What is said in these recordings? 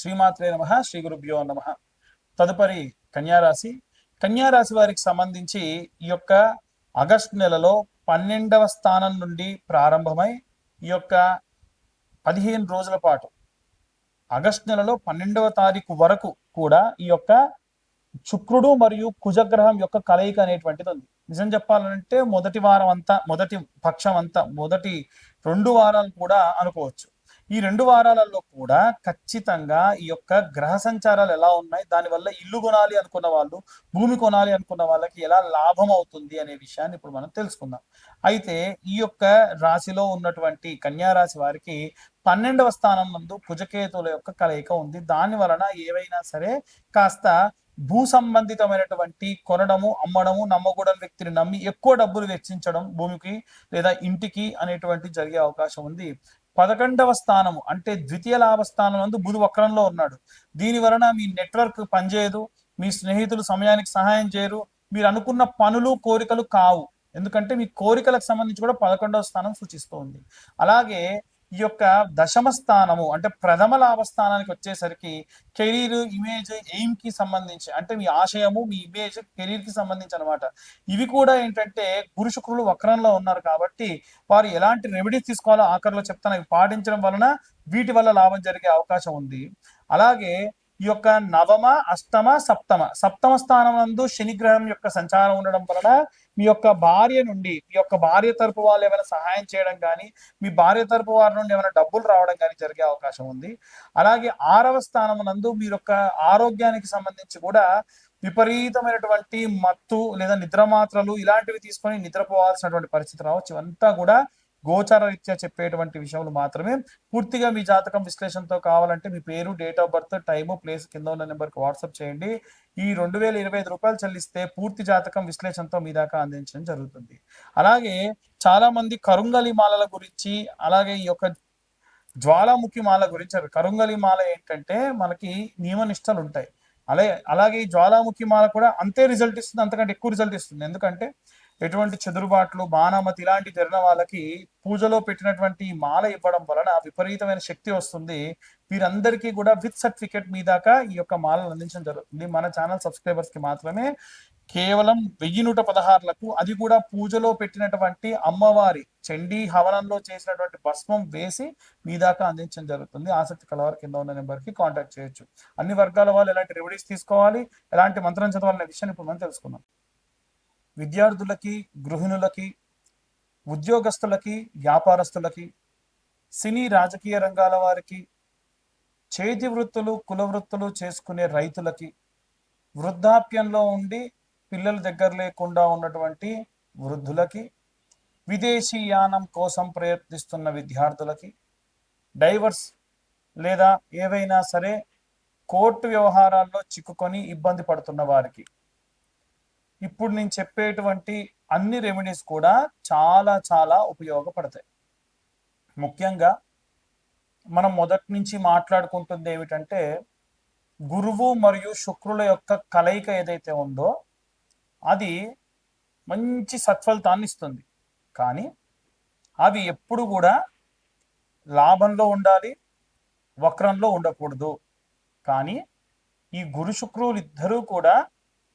శ్రీమాత్రే నమ శ్రీ గురుభ్యో నమ. తదుపరి కన్యారాశి. కన్యారాశి వారికి సంబంధించి ఈ యొక్క ఆగస్టు నెలలో పన్నెండవ స్థానం నుండి ప్రారంభమై ఈ యొక్క పదిహేను రోజుల పాటు ఆగస్టు నెలలో పన్నెండవ తారీఖు వరకు కూడా ఈ యొక్క శుక్రుడు మరియు కుజగ్రహం యొక్క కలయిక అనేటువంటిది ఉంది. నిజం చెప్పాలంటే మొదటి వారం అంతా మొదటి పక్షం అంతా మొదటి రెండు వారాలు కూడా అనుకోవచ్చు. ఈ రెండు వారాలలో కూడా ఖచ్చితంగా ఈ యొక్క గ్రహ సంచారాలు ఎలా ఉన్నాయి దానివల్ల ఇల్లు కొనాలి అనుకున్న వాళ్ళు భూమి కొనాలి అనుకున్న వాళ్ళకి ఎలా లాభం అవుతుంది అనే విషయాన్ని ఇప్పుడు మనం తెలుసుకుందాం. అయితే ఈ యొక్క రాశిలో ఉన్నటువంటి కన్యా రాశి వారికి పన్నెండవ స్థానం నందు కుజకేతుల యొక్క కలయిక ఉంది. దాని వలన ఏవైనా సరే కాస్త భూ సంబంధితమైనటువంటి కొనడము అమ్మడము నమ్మకూడని వ్యక్తిని నమ్మి ఎక్కువ డబ్బులు వెచ్చించడం భూమికి లేదా ఇంటికి అనేటువంటి జరిగే అవకాశం ఉంది. పదకొండవ స్థానము అంటే ద్వితీయ లాభ స్థానం అందు బుధు వక్రంలో ఉన్నాడు. దీని వలన మీ నెట్వర్క్ పనిచేయదు మీ స్నేహితులు సమయానికి సహాయం చేయరు మీరు అనుకున్న పనులు కోరికలు కావు. ఎందుకంటే మీ కోరికలకు సంబంధించి కూడా పదకొండవ స్థానం సూచిస్తోంది. అలాగే ఈ యొక్క దశమ స్థానము అంటే ప్రథమ లాభ స్థానానికి వచ్చేసరికి కెరీర్ ఇమేజ్ ఎయిమ్కి సంబంధించి అంటే మీ ఆశయము మీ ఇమేజ్ కెరీర్కి సంబంధించి అనమాట ఇవి కూడా ఏంటంటే గురు శుక్రులు వక్రంలో ఉన్నారు కాబట్టి వారు ఎలాంటి రెమెడీస్ తీసుకోవాలో ఆఖరిలో చెప్తాను. అవి పాటించడం వలన వీటి వల్ల లాభం జరిగే అవకాశం ఉంది. అలాగే ఈ యొక్క నవమ అష్టమ సప్తమ సప్తమ స్థానం నందు శనిగ్రహం యొక్క సంచారం ఉండడం వలన మీ యొక్క భార్య నుండి మీ యొక్క భార్య తరపు వాళ్ళు ఏమైనా సహాయం చేయడం కానీ మీ భార్య తరపు వారి నుండి ఏమైనా డబ్బులు రావడం కానీ జరిగే అవకాశం ఉంది. అలాగే ఆరవ స్థానం నందు మీ యొక్క ఆరోగ్యానికి సంబంధించి కూడా విపరీతమైనటువంటి మత్తు లేదా నిద్ర మాత్రలు ఇలాంటివి తీసుకొని నిద్రపోవాల్సినటువంటి పరిస్థితి రావచ్చు. ఇవంతా కూడా గోచార రీత్యా చెప్పేటువంటి విషయాలు మాత్రమే. పూర్తిగా మీ జాతకం విశ్లేషణతో కావాలంటే మీ పేరు date of birth time place కింద ఉన్న నెంబర్కి వాట్సాప్ చేయండి. ఈ రెండు వేల ఇరవై ఐదు రూపాయలు చెల్లిస్తే పూర్తి జాతకం విశ్లేషణతో మీ దాకా అందించడం జరుగుతుంది. అలాగే చాలా మంది కరుంగలి మాలల గురించి అలాగే ఈ యొక్క జ్వాలాముఖి మాల గురించి కరుంగలి మాల ఏంటంటే మనకి నియమనిష్టలు ఉంటాయి. అలాగే అలాగే ఈ జ్వాలాముఖి మాల కూడా అంతే రిజల్ట్ ఇస్తుంది అంతకంటే ఎక్కువ రిజల్ట్ ఇస్తుంది. ఎందుకంటే ఎటువంటి చెదురుబాట్లు బాణామతి ఇలాంటి జరిగిన వాళ్ళకి పూజలో పెట్టినటువంటి మాల ఇవ్వడం వలన విపరీతమైన శక్తి వస్తుంది. వీరందరికీ కూడా విత్ సర్టిఫికేట్ మీ దాకా ఈ యొక్క మాలను అందించడం జరుగుతుంది. మన ఛానల్ సబ్స్క్రైబర్స్కి మాత్రమే కేవలం వెయ్యి నూట పదహారులకు అది కూడా పూజలో పెట్టినటువంటి అమ్మవారి చండీ హవనంలో చేసినటువంటి భస్మం వేసి మీ దాకా అందించడం జరుగుతుంది. ఆసక్తి కలవారి కింద ఉన్న నెంబర్కి కాంటాక్ట్ చేయొచ్చు. అన్ని వర్గాల వాళ్ళు ఎలాంటి రెమెడీస్ తీసుకోవాలి ఎలాంటి మంత్రం చదవాలనే విషయాన్ని ఇప్పుడు మనం తెలుసుకుందాం. విద్యార్థులకి గృహిణులకి ఉద్యోగస్తులకి వ్యాపారస్తులకి సినీ రాజకీయ రంగాల వారికి చేతి వృత్తులు కుల వృత్తులు చేసుకునే రైతులకి వృద్ధాప్యంలో ఉండి పిల్లల దగ్గర లేకుండా ఉన్నటువంటి వృద్ధులకి విదేశీ యానం కోసం ప్రయత్నిస్తున్న విద్యార్థులకి డైవర్స్ లేదా ఏవైనా సరే కోర్టు వ్యవహారాల్లో చిక్కుకొని ఇబ్బంది పడుతున్న వారికి ఇప్పుడు నేను చెప్పేటువంటి అన్ని రెమెడీస్ కూడా చాలా చాలా ఉపయోగపడతాయి. ముఖ్యంగా మనం మొదటి నుంచి మాట్లాడుకుంటుంది ఏమిటంటే గురువు మరియు శుక్రుల యొక్క కలయిక ఏదైతే ఉందో అది మంచి సత్ఫలితాన్ని ఇస్తుంది. కానీ అవి ఎప్పుడు కూడా లాభంలో ఉండాలి వక్రంలో ఉండకూడదు. కానీ ఈ గురు శుక్రులు ఇద్దరూ కూడా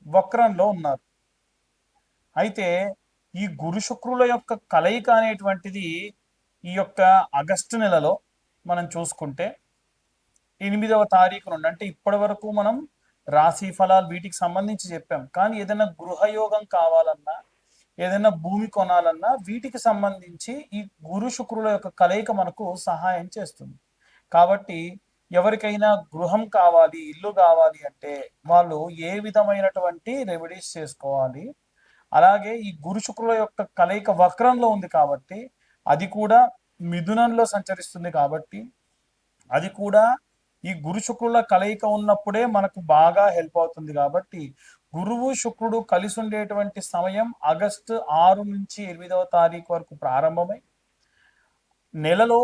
వక్రంలో ఉన్నారు. అయితే ఈ గురు శుక్రుల యొక్క కలయిక అనేటువంటిది ఈ యొక్క ఆగస్టు నెలలో మనం చూసుకుంటే ఎనిమిదవ తారీఖు నుండి అంటే ఇప్పటి వరకు మనం రాశి ఫలాలు వీటికి సంబంధించి చెప్పాం. కానీ ఏదైనా గృహయోగం కావాలన్నా ఏదైనా భూమి కొనాలన్నా వీటికి సంబంధించి ఈ గురు శుక్రుల యొక్క కలయిక మనకు సహాయం చేస్తుంది. కాబట్టి ఎవరికైనా గృహం కావాలి ఇల్లు కావాలి అంటే వాళ్ళు ఏ విధమైనటువంటి రెమెడీస్ చేసుకోవాలి? అలాగే ఈ గురు శుక్రుల యొక్క కలయిక వక్రంలో ఉంది కాబట్టి అది కూడా మిథునంలో సంచరిస్తుంది కాబట్టి అది కూడా ఈ గురు శుక్రుల కలయిక ఉన్నప్పుడే మనకు బాగా హెల్ప్ అవుతుంది కాబట్టి గురువు శుక్రుడు కలిసి ఉండేటువంటి సమయం ఆగస్టు ఆరు నుంచి ఎనిమిదవ తారీఖు వరకు ప్రారంభమై నెలలో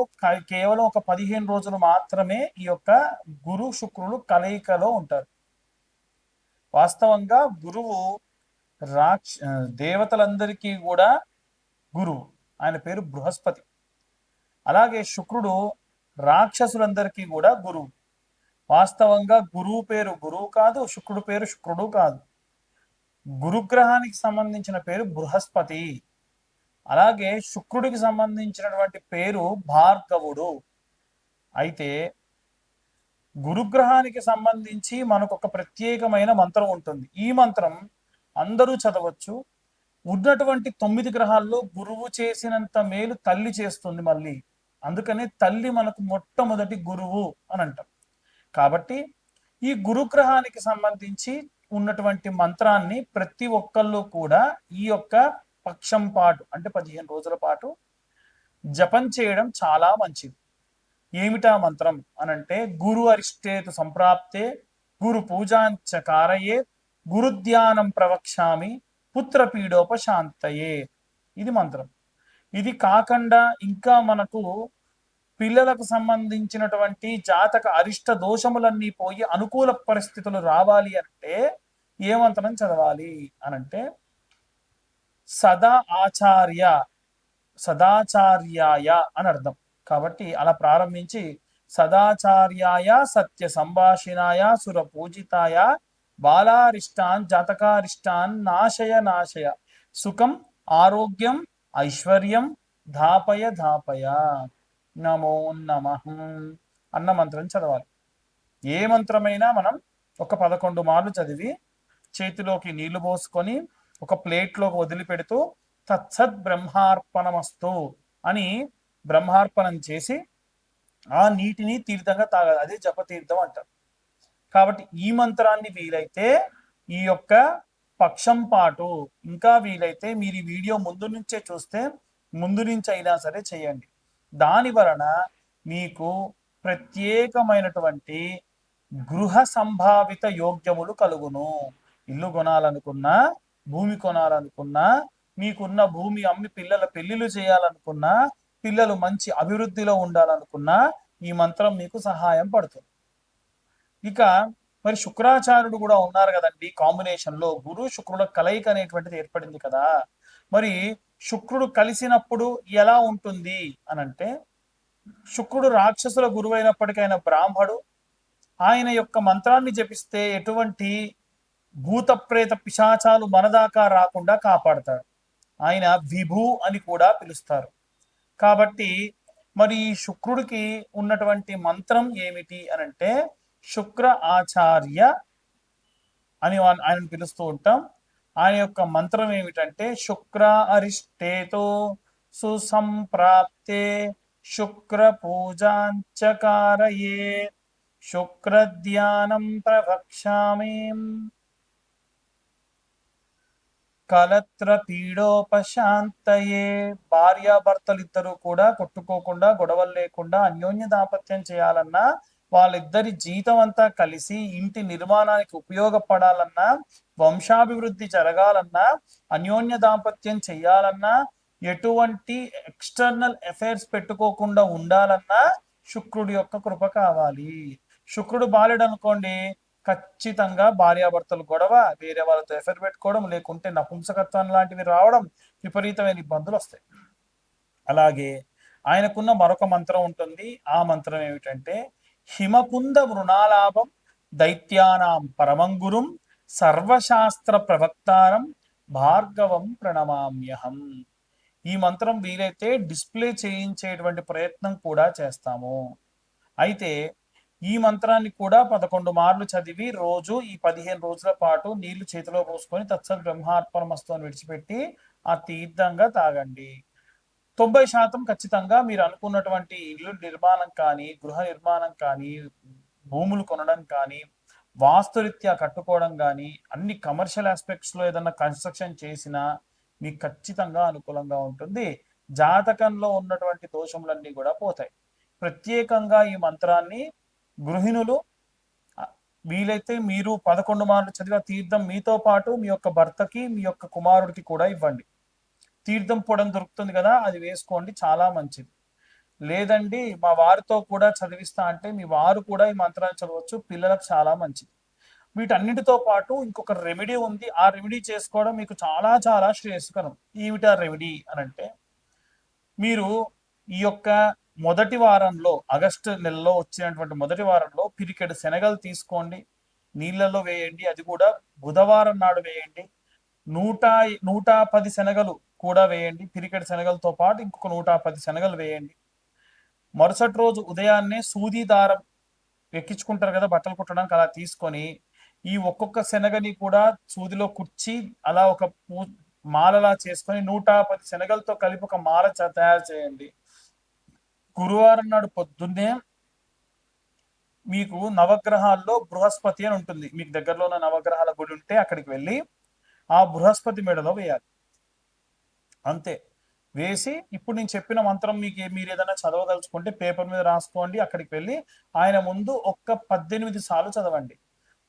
కేవలం ఒక పదిహేను రోజులు మాత్రమే ఈ యొక్క గురు శుక్రులు కలయికలో ఉంటారు. వాస్తవంగా గురువు రాక్ష దేవతలందరికీ కూడా గురువు. ఆయన పేరు బృహస్పతి. అలాగే శుక్రుడు రాక్షసులందరికీ కూడా గురువు. వాస్తవంగా గురువు పేరు గురువు కాదు శుక్రుడు పేరు శుక్రుడు కాదు. గురుగ్రహానికి సంబంధించిన పేరు బృహస్పతి. అలాగే శుక్రుడికి సంబంధించినటువంటి పేరు భార్గవుడు. అయితే గురుగ్రహానికి సంబంధించి మనకు ఒక ప్రత్యేకమైన మంత్రం ఉంటుంది. ఈ మంత్రం అందరూ చదవచ్చు. ఉన్నటువంటి తొమ్మిది గ్రహాల్లో గురువు చేసినంత మేలు తల్లి చేస్తుంది మళ్ళీ. అందుకనే తల్లి మనకు మొట్టమొదటి గురువు అని అంటాం. కాబట్టి ఈ గురుగ్రహానికి సంబంధించి ఉన్నటువంటి మంత్రాన్ని ప్రతి ఒక్కళ్ళు కూడా ఈ యొక్క పక్షం పాటు అంటే పదిహేను రోజుల పాటు జపం చేయడం చాలా మంచిది. ఏమిటా మంత్రం అనంటే గురు అరిష్టేతు సంప్రాప్తే గురు పూజాంచ కారయే గురుధ్యానం ప్రవక్ష్యామి పుత్రపీడోపశాంతయే. ఇది మంత్రం. ఇది కాకుండా ఇంకా మనకు పిల్లలకు సంబంధించినటువంటి జాతక అరిష్ట దోషములన్నీ పోయి అనుకూల పరిస్థితులు రావాలి అంటే ఏ మంత్రం చదవాలి? అనంటే సదా ఆచార్య సదాచార్యాయ అని అర్థం. కాబట్టి అలా ప్రారంభించి సదాచార్యాయ సత్య సంభాషిణాయ సుర పూజితాయ బాలారిష్టాన్ జాతకారిష్టాన్ నాశయ నాశయ. సుఖం ఆరోగ్యం ఐశ్వర్యం ధాపయ ధాపయ. నమో నమ. అన్న మంత్రం చదవాలి. ఏ మంత్రమైనా మనం ఒక పదకొండు మార్లు చదివి చేతిలోకి నీళ్ళు పోసుకొని ఒక ప్లేట్లోకి వదిలిపెడుతూ తత్సత్ బ్రహ్మార్పణమస్తు అని బ్రహ్మార్పణం చేసి ఆ నీటిని తీర్థంగా తాగాలి. అదే జపతీర్థం అంటారు. కాబట్టి ఈ మంత్రాన్ని వీలైతే ఈ యొక్క పక్షం పాటు ఇంకా వీలైతే మీరు ఈ వీడియో ముందు నుంచే చూస్తే ముందు నుంచి అయినా సరే చేయండి. దాని వలన మీకు ప్రత్యేకమైనటువంటి గృహ సంభావిత యోగ్యములు కలుగును. ఇల్లు కొనాలనుకున్నా భూమి కొనాలనుకున్నా మీకున్న భూమి అమ్మి పిల్లల పెళ్ళిలు చేయాలనుకున్నా పిల్లలు మంచి అభివృద్ధిలో ఉండాలనుకున్నా ఈ మంత్రం మీకు సహాయం పడుతుంది. ఇక మరి శుక్రాచార్యుడు కూడా ఉన్నారు కదండి కాంబినేషన్లో. గురు శుక్రుడు కలయిక అనేటువంటిది ఏర్పడింది కదా. మరి శుక్రుడు కలిసినప్పుడు ఎలా ఉంటుంది అని అంటే శుక్రుడు రాక్షసుల గురువైనప్పటికైనా బ్రాహ్మడు ఆయన యొక్క మంత్రాన్ని జపిస్తే ఎటువంటి భూత ప్రేత పిశాచాలు మనదాకా రాకుండా కాపాడతాడు. ఆయన విభు అని కూడా పిలుస్తారు. కాబట్టి మరి ఈ శుక్రుడికి ఉన్నటువంటి మంత్రం ఏమిటి అని అంటే శుక్ర ఆచార్య అని ఆయన ఆయనను పిలుస్తూ ఉంటాం. ఆయన యొక్క మంత్రం ఏమిటంటే శుక్ర అరిష్టేతో సుసంప్రాప్తే శుక్ర పూజాంచకారయే శుక్ర ధ్యానం ప్రవక్ష్యామి. కలత్ర పీడోపశాంతయే. భార్యాభర్తలు ఇద్దరు కూడా కొట్టుకోకుండా గొడవలు లేకుండా అన్యోన్య దాంపత్యం చేయాలన్నా వాళ్ళిద్దరి జీతం అంతా కలిసి ఇంటి నిర్మాణానికి ఉపయోగపడాలన్నా వంశాభివృద్ధి జరగాలన్నా అన్యోన్య దాంపత్యం చేయాలన్నా ఎటువంటి ఎక్స్టర్నల్ ఎఫైర్స్ పెట్టుకోకుండా ఉండాలన్నా శుక్రుడి యొక్క కృప కావాలి. శుక్రుడు బాలుడు అనుకోండి ఖచ్చితంగా భార్యాభర్తలు గొడవ వేరే వాళ్ళతో ఎఫైర్ పెట్టుకోవడం లేకుంటే నపుంసకత్వం లాంటివి రావడం విపరీతమైన ఇబ్బందులు వస్తాయి. అలాగే ఆయనకున్న మరొక మంత్రం ఉంటుంది. ఆ మంత్రం ఏమిటంటే హిమకుంద మృణాలాభం దైత్యానాం పరమంగురుం సర్వశాస్త్ర ప్రవక్తారం భార్గవం ప్రణమామ్యహం. ఈ మంత్రం వీలైతే డిస్ప్లే చేయించేటువంటి ప్రయత్నం కూడా చేస్తాము. అయితే ఈ మంత్రాన్ని కూడా పదకొండు మార్లు చదివి రోజు ఈ పదిహేను రోజుల పాటు నీళ్ళు చేతిలో పోసుకొని తత్సత్ బ్రహ్మార్పణమస్తు అని విడిచిపెట్టి ఆ తీర్థంగా తాగండి. తొంభై శాతం ఖచ్చితంగా మీరు అనుకున్నటువంటి ఇల్లు నిర్మాణం కానీ గృహ నిర్మాణం కానీ భూములు కొనడం కానీ వాస్తురీత్యా కట్టుకోవడం కానీ అన్ని కమర్షియల్ ఆస్పెక్ట్స్లో ఏదైనా కన్స్ట్రక్షన్ చేసినా మీకు ఖచ్చితంగా అనుకూలంగా ఉంటుంది. జాతకంలో ఉన్నటువంటి దోషములన్నీ కూడా పోతాయి. ప్రత్యేకంగా ఈ మంత్రాన్ని గృహిణులు వీలైతే మీరు పదకొండు మార్లు చదివే తీర్థం మీతో పాటు మీ యొక్క భర్తకి మీ యొక్క కుమారుడికి కూడా ఇవ్వండి. తీర్థం పొడం దొరుకుతుంది కదా అది వేసుకోండి చాలా మంచిది. లేదండి మా వారితో కూడా చదివిస్తా అంటే మీ వారు కూడా ఈ మంత్రాన్ని చదవచ్చు పిల్లలకు చాలా మంచిది. వీటన్నిటితో పాటు ఇంకొక రెమెడీ ఉంది ఆ రెమెడీ చేసుకోవడం మీకు చాలా చాలా శ్రేయస్కరం. ఏమిటా రెమెడీ అని అంటే మీరు ఈ యొక్క మొదటి వారంలో ఆగస్టు నెలలో వచ్చినటువంటి మొదటి వారంలో పిరికెడు శనగలు తీసుకోండి నీళ్ళలో వేయండి అది కూడా బుధవారం నాడు వేయండి. నూట నూట పది శనగలు కూడా వేయండి. పిరికెట్ శనగలతో పాటు ఇంకొక నూట పది శనగలు వేయండి. మరుసటి రోజు ఉదయాన్నే సూది దారం ఎక్కించుకుంటారు కదా బట్టలు కుట్టడానికి అలా తీసుకొని ఈ ఒక్కొక్క శనగని కూడా సూదిలో కుర్చి అలా ఒక పూ మాలలా చేసుకొని నూట పది శనగలతో కలిపి ఒక మాల చ- తయారు చేయండి. గురువారం నాడు పొద్దున్నే మీకు నవగ్రహాల్లో బృహస్పతి అని ఉంటుంది. మీకు దగ్గరలో ఉన్న నవగ్రహాల గుడి ఉంటే అక్కడికి వెళ్ళి ఆ బృహస్పతి మెడలో వేయాలి. అంతే. వేసి ఇప్పుడు నేను చెప్పిన మంత్రం మీకు మీరు ఏదైనా చదవదలుచుకుంటే పేపర్ మీద రాసుకోండి అక్కడికి వెళ్ళి ఆయన ముందు ఒక్క పద్దెనిమిది సార్లు చదవండి.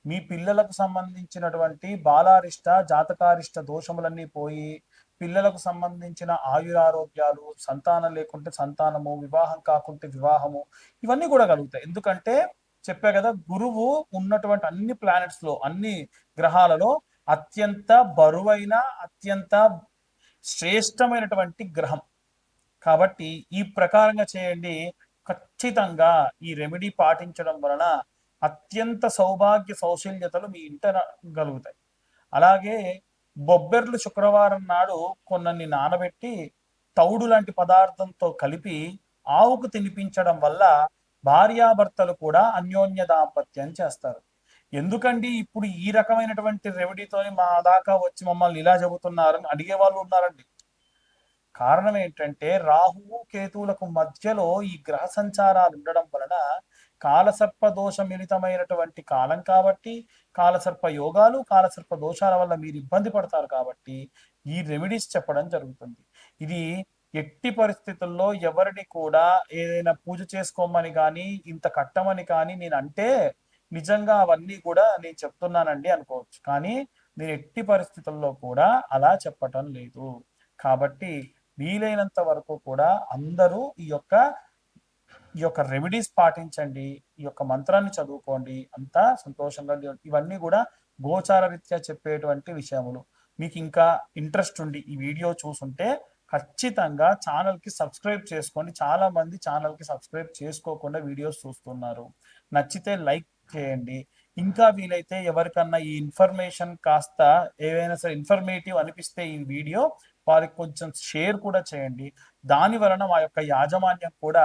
మీ పిల్లలకు సంబంధించినటువంటి బాలారిష్ట జాతకారిష్ట దోషములన్నీ పోయి పిల్లలకు సంబంధించిన ఆయురారోగ్యాలు సంతానం లేకుంటే సంతానము వివాహం కాకుంటే వివాహము ఇవన్నీ కూడా కలుగుతాయి. ఎందుకంటే చెప్పా కదా గురువు ఉన్నటువంటి అన్ని ప్లానెట్స్లో అన్ని గ్రహాలలో అత్యంత బరువైన అత్యంత శ్రేష్టమైనటువంటి గ్రహం. కాబట్టి ఈ ప్రకారంగా చేయండి. ఖచ్చితంగా ఈ రెమెడీ పాటించడం వలన అత్యంత సౌభాగ్య సౌశల్యతలు మీ ఇంట కలుగుతాయి అలాగే బొబ్బెర్లు శుక్రవారం నాడు కొన్నన్ని నానబెట్టి తౌడు లాంటి పదార్థంతో కలిపి ఆవుకు తినిపించడం వల్ల భార్యాభర్తలు కూడా అన్యోన్య దాంపత్యం చేస్తారు. ఎందుకండి ఇప్పుడు ఈ రకమైనటువంటి రెమెడీతోని మా దాకా వచ్చి మమ్మల్ని ఇలా చెబుతున్నారని అడిగే వాళ్ళు ఉన్నారండి. కారణం ఏంటంటే రాహువు కేతువులకు మధ్యలో ఈ గ్రహ సంచారాలు ఉండడం వలన కాలసర్ప దోష మిళితమైనటువంటి కాలం కాబట్టి కాలసర్ప యోగాలు కాలసర్ప దోషాల వల్ల మీరు ఇబ్బంది పడతారు కాబట్టి ఈ రెమెడీస్ చెప్పడం జరుగుతుంది. ఇది ఎట్టి పరిస్థితుల్లో ఎవరిని కూడా ఏదైనా పూజ చేసుకోమని కానీ ఇంత కట్టమని కానీ నేను అంటే నిజంగా అవన్నీ కూడా నేను చెప్తున్నానండి అనుకోవచ్చు. కానీ నేను ఎట్టి పరిస్థితుల్లో కూడా అలా చెప్పటం లేదు. కాబట్టి వీలైనంత వరకు కూడా అందరూ ఈ యొక్క ఈ యొక్క రెమెడీస్ పాటించండి. ఈ యొక్క మంత్రాన్ని చదువుకోండి. అంతా సంతోషంగా ఇవన్నీ కూడా గోచార రీత్యా చెప్పేటువంటి విషయములు. మీకు ఇంకా ఇంట్రెస్ట్ ఉండి ఈ వీడియో చూసుంటే ఖచ్చితంగా ఛానల్కి సబ్స్క్రైబ్ చేసుకోండి. చాలా మంది ఛానల్కి సబ్స్క్రైబ్ చేసుకోకుండా వీడియోస్ చూస్తున్నారు. నచ్చితే లైక్ చేయండి. ఇంకా వీలైతే ఎవరికన్నా ఈ ఇన్ఫర్మేషన్ కాస్త ఏవైనా సరే ఇన్ఫర్మేటివ్ అనిపిస్తే ఈ వీడియో వారికి కొంచెం షేర్ కూడా చేయండి. దాని వలన మా యొక్క యాజమాన్యం కూడా